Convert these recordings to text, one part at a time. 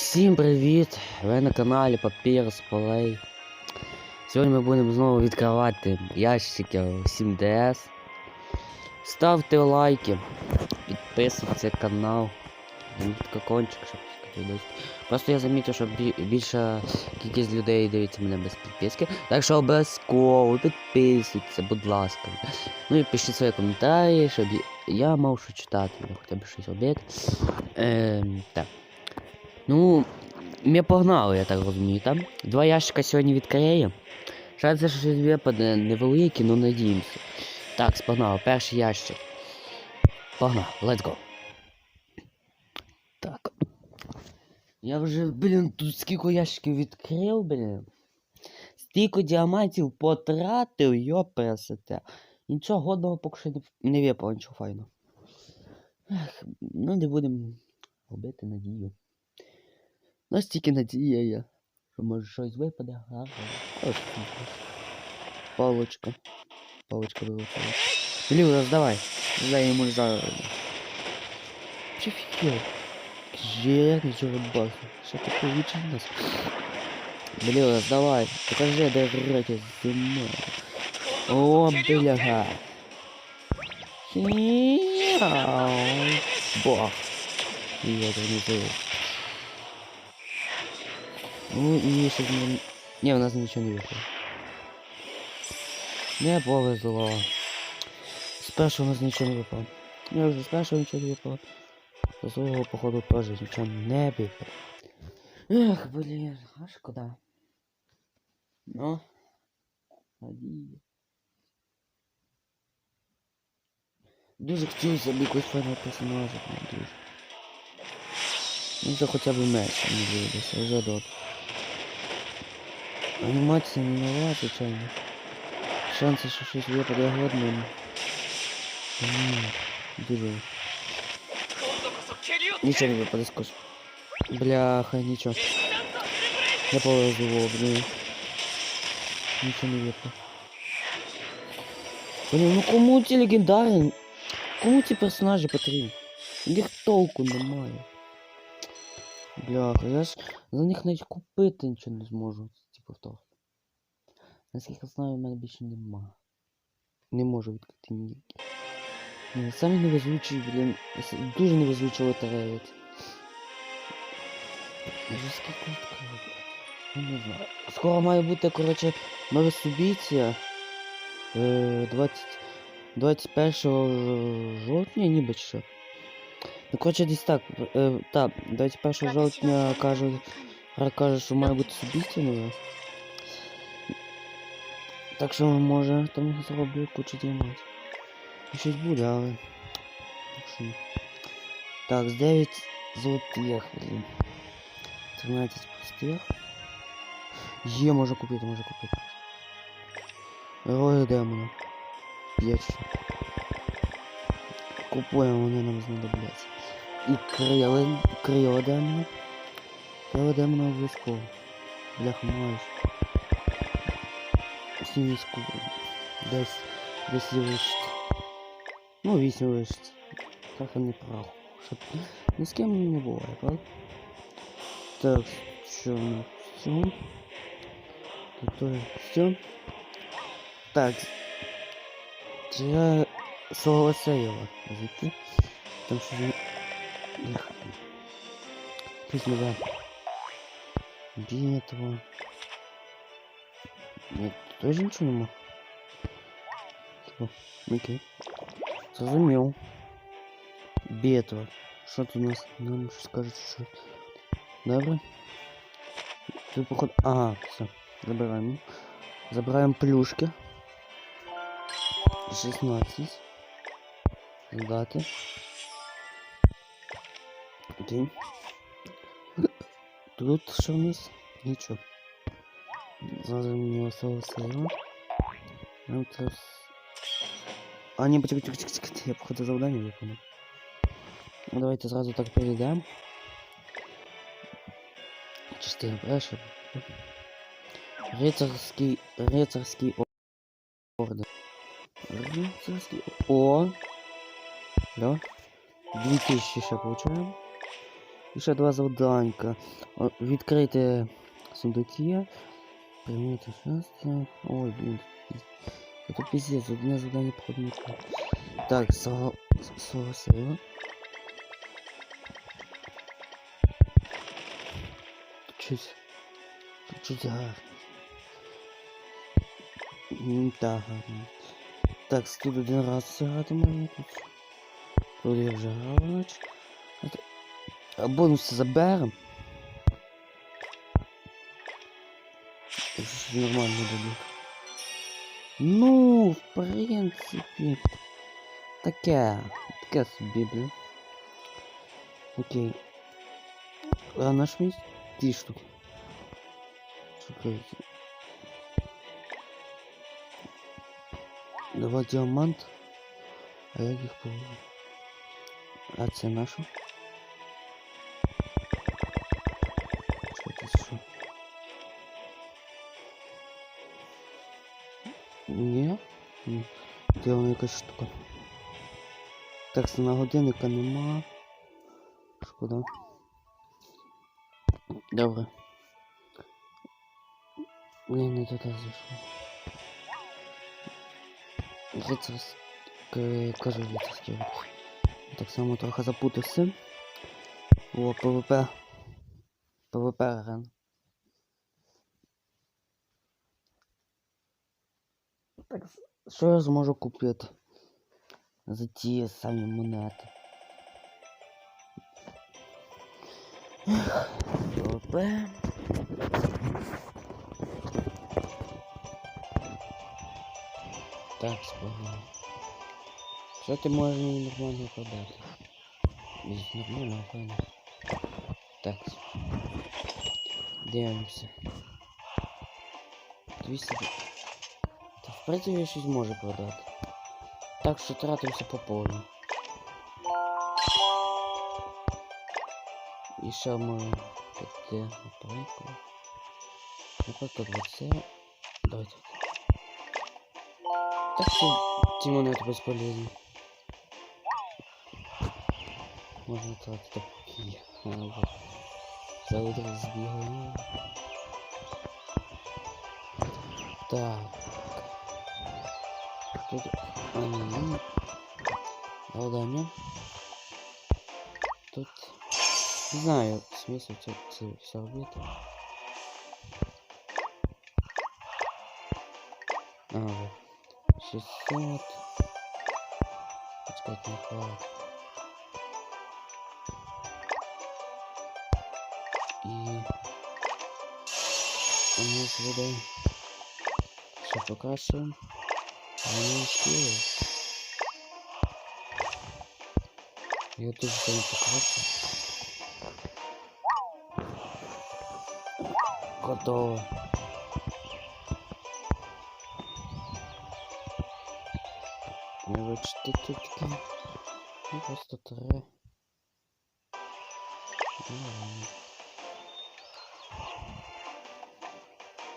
Всім привіт! Ви на каналі Papyrus Play. Сьогодні ми будемо знову відкривати ящики 7DS. Ставте лайки, підписуйтесь на канал. Зробіть колокольчик, щоб сказати. Просто я замітив, що бі- більша кількість людей дивиться мене без підписки. Так що обов'язково підписуйтесь, будь ласка. Ну і пишіть свої коментарі, щоб я мав що читати, ну, хоча б щось робити. Ем, так. Ну, ми погнали, я так розумію, там. Два ящика сьогодні відкриємо. Шанси, що щось випаде невеликі, ну надіємося. Так, погнали, перший ящик. Погнали, let's go. Так. Я вже, блін, тут скільки ящиків відкрив, блін. Стільки діамантів потратив, йопресете. Нічого годного поки що не, випало, нічого файного. Ну не будемо робити надію. У нас тільки надія є. Що може щось випаде, гарно. Ось тут. Палочка. Палочка вилучила. Блін, давай. Дай йому за. Чи фігел? Железний черебах. Що таке лучше нас? Блін, давай. Покажи, де грати зима. О, бляга. Хіяу. Бах. І я не знаю. Ну и ще не... Не, у нас ничего не вышло. Не повезло. С першого у нас ничего не выпало. Не, уже с першого ничего не выпало. С другого, походу, тоже ничего не выпало. Эх, блин, а шкода. Ну, надію. Дуже хотілося б якогось файного персонажа, прям дуже. Ну, це хоча б меч, не дивитися, вже добре Анімація не нова, звичайно. Шанси, що щось випаде годно. Ні, дуже. Нічого не випаде скоро. Бляха, нічого. Не повезло, блін. Нічого не випало. Блін, ну кому ці легендарні? Кому ці персонажі потрібні? Їх толку немає. Бляха, я ж за них навіть купити нічого не зможу. Типу того. Наскільки знаю, в мене більше нема. Не можу відкрити ніякі. Ні, самі невезучі, блін. Дуже невезучі лотереї. Скільки відкрив? Ну не знаю. Скоро має бути, коротше, нове субіція. Е, 20... 21 жовтня, ніби що. Ну, коротше, десь так. Е, так, 21 жовтня гра каже, що має бути субіція нове. Так що може там зроблю кучу діамантів. І Щось буде, але. Так що. Так, з 9 золотих, блін. 13 пустих. Є, можу купити, можу купити. Герої демона. 5 штук. Купуємо, вони нам знадобляться. І крила, крила демона. Крила демона обов'язково. Бляха, маєш. Синій скур. Десь, десь вишить. Ну, вісім вишить. Трохи не прав. Щоб ні з ким не буває, правда? Так, що на цьому? Тут тоже все. Так. Я Солосеєва звідти. Там що він... Бляха. Тут нельзя. Бітва. Нет, тоже ничего нема. Типа, окей. Зрозумів. Бітва. Що тут у нас? Нам що скажуть, що... Добре. Тут походу... Ага, все. Забираем. Забираем плюшки. 16. Дати. Окей. Тут що у нас? Нічого. Зразу мені осталось сейва. Нам це... с- А, ні, почекай, чекай, чекай, чекай, я походу завдання виконав. Ну давайте зразу так перейдемо. Частина перша. Рицарський, рицарський орден. Рицарський о. Да. 2000 ще получаємо. І ще два завданька. О, Відкрити сундуки. Прийняти щастя. Ой, блін. Это пиздец, одне завдання походу не то. Так, сало... Согласила. Чуть... Чуть. М, Так, гарно. Так, тут один раз зіграти можна тут. Тут я вже грав, значить. А то- А бонуси заберем. Щось Нормально дадуть. Ну, в принципі. Таке. Таке собі, блін. Окей. А наш місць? Ті штуки. Шукайте. Два діамант. А як їх положу? А це наше? Якась штука? Так, на годинника нема. Шкода. Добре. Блін, не туди зайшов. Рицарський, кажу рух. Так само трохи запутався. О, ПВП. ПВП ран. що я зможу купити? За ті самі монети. Ех, ПВП. Так, спогнали. Що ти можеш мені нормально продати? Без нормально, файно. Так. Дивимося. 200. Та в принципі я щось можу продати. Так що тратимося по повній. І ще ми піти, наприклад. Наприклад, оце. Давайте. Так що ці монети безполезні. Можна тратити поки. За один збігаю. Так. Завдання. Тут... Не знаю це все робити. А, вот. 600. Пускать не хватит. И... У нас вода. Все покашиваем. Не успею. Я тоже сам покрашу. Готово. Не вичти тільки. Ну, просто три. Ну.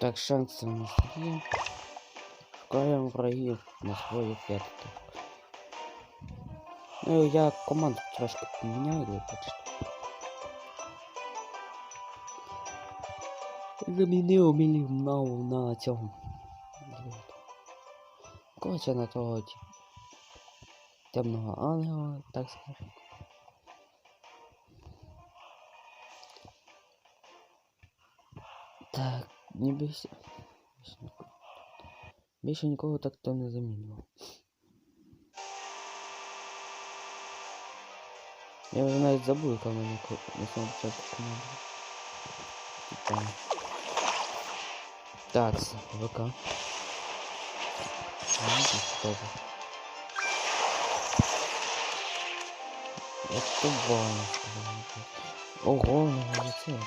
Так, шанси у нас є. Шукаємо врагів на свої клетки. Ну, я команду трошки поміняю, ви бачите. Замінив мільйонів на цьому. Короче, на того ті- темного ангела, так скажем. Так, не бійся. Еще никого так там не заменил. Я уже навіть забув, яка в мене на самому початку. Так, ВК. Это больно. Ого, у меня лицо.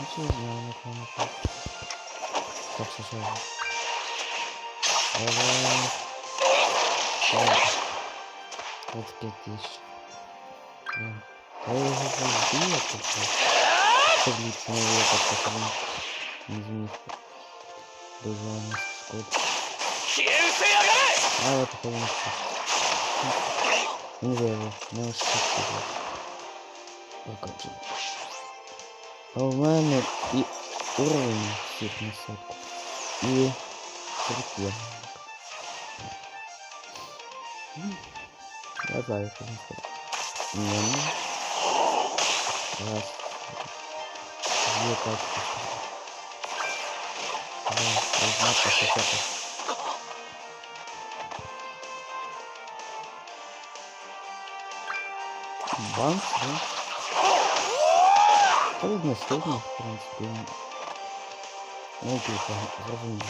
Ничего не знаю, на кого напасть. Так, что? 25 тысяч. А я уже забил это. Таблица на века, потому не изменит. Даже он сколько. А вот это Не знаю, не ошибка. Покажу. А у меня и уровень всех на сотку. И прикольно. Я знаю, що не сказати. Ні, ну. Раз. Две тачки. Раз, одна посеката. Банк, да? Трудно, сложно, в принципе. Ну, типа, зрозуміло.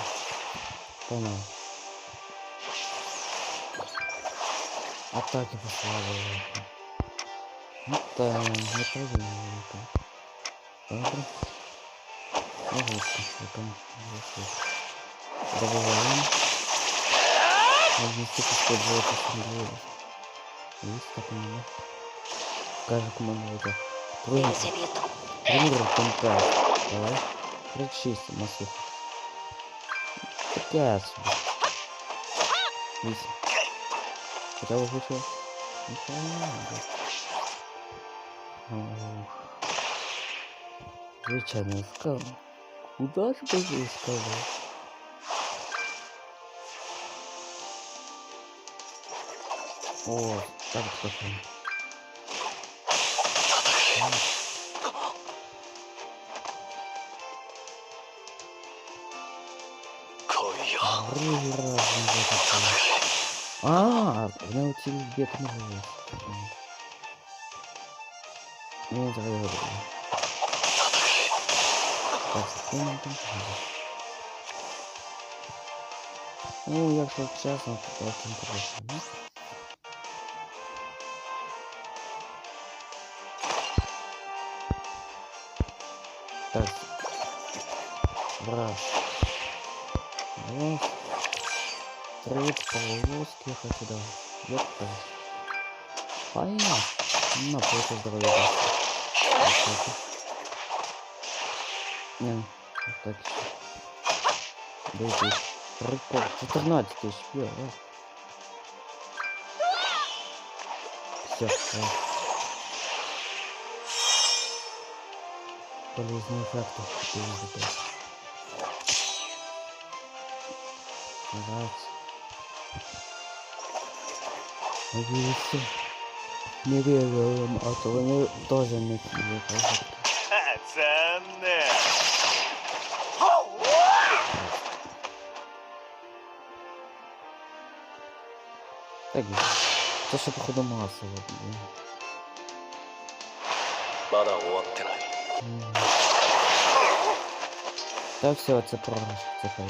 Понял. Атаки пошла. Это неправильно это. Добро. Ну вот, потом добываем. Можно столько использовать стрелы. Есть так много. Каждый команда это. Пример контакт. Давай. Прочистим массу. Такая особо. Видите? Вісім. Хоча б вийшло. Нічого не надо. Ох. Звичайно, искал. Куда же ты искал? О, так плохо. Вроде разом закопал. А, научились бегать на голову. Не завоевали. Так, секунду. Ну, якщо чесно, то просто інтересно. Ну. Так. Раз. Два. Три полоски хочу да. Ёпта. А я. На просто здоровье. Не, вот так. Дайте. Прикол. 14 тысяч. Бля, да. Все. Полезные факты. Раз. Надеюсь, не вірю, а то вони теж не кажуть. Це не. Так, це ще походу масово буде. Та все, це програш, це хай.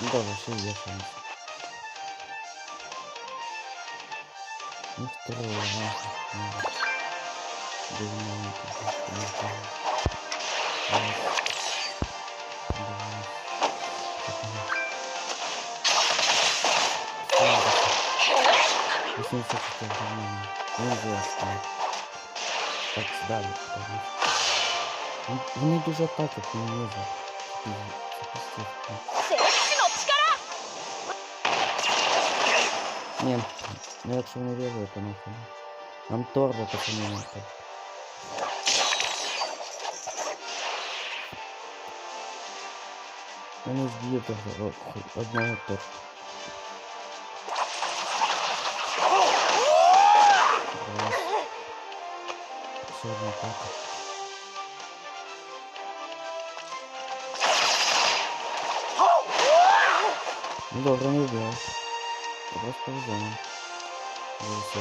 Ну добре, ще є шанс. Ну, второй, ага. ага. Без маленького, без того. Раз. Два. Три. 84 нормально. Неизвестно. Так, далі. далі. Ну, Вони дуже атаки не лізуть. Запустив. Ні, ну якщо не вірю, то нахуй. Нам торбо пацани не так. Я не зб'ю того о, хоч одного торбо. Раз. Ще одна атака. Ну добре, не вбив. Acabou as coisas, Olha só.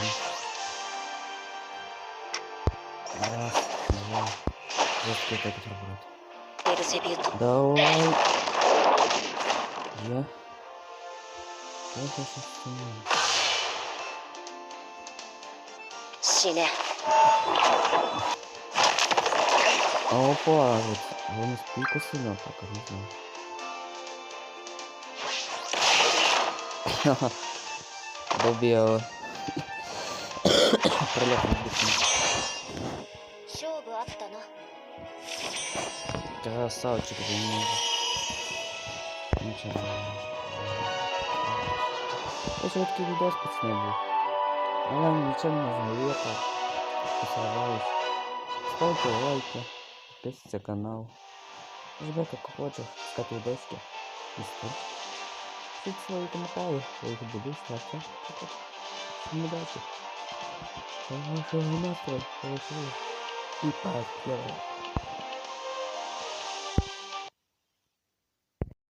Nossa, vou escutar aqui pra Percebido. Dá o Já. Quanto essa cena? China. Opa, vamos pico se não, pra assim, caramba. Долбела. Пролет Красавчик, ты не Ничего. Это вот видос, пацаны, был. Онлайн ничем не нужно, лето. Ставьте лайки, подписывайтесь на канал. Жмите, как хочешь, скатывай доски. И стоп Пишіть свої коментарі, я їх буду ставити. Всім удачі. Хорошого настрою, хорошого. І пакет.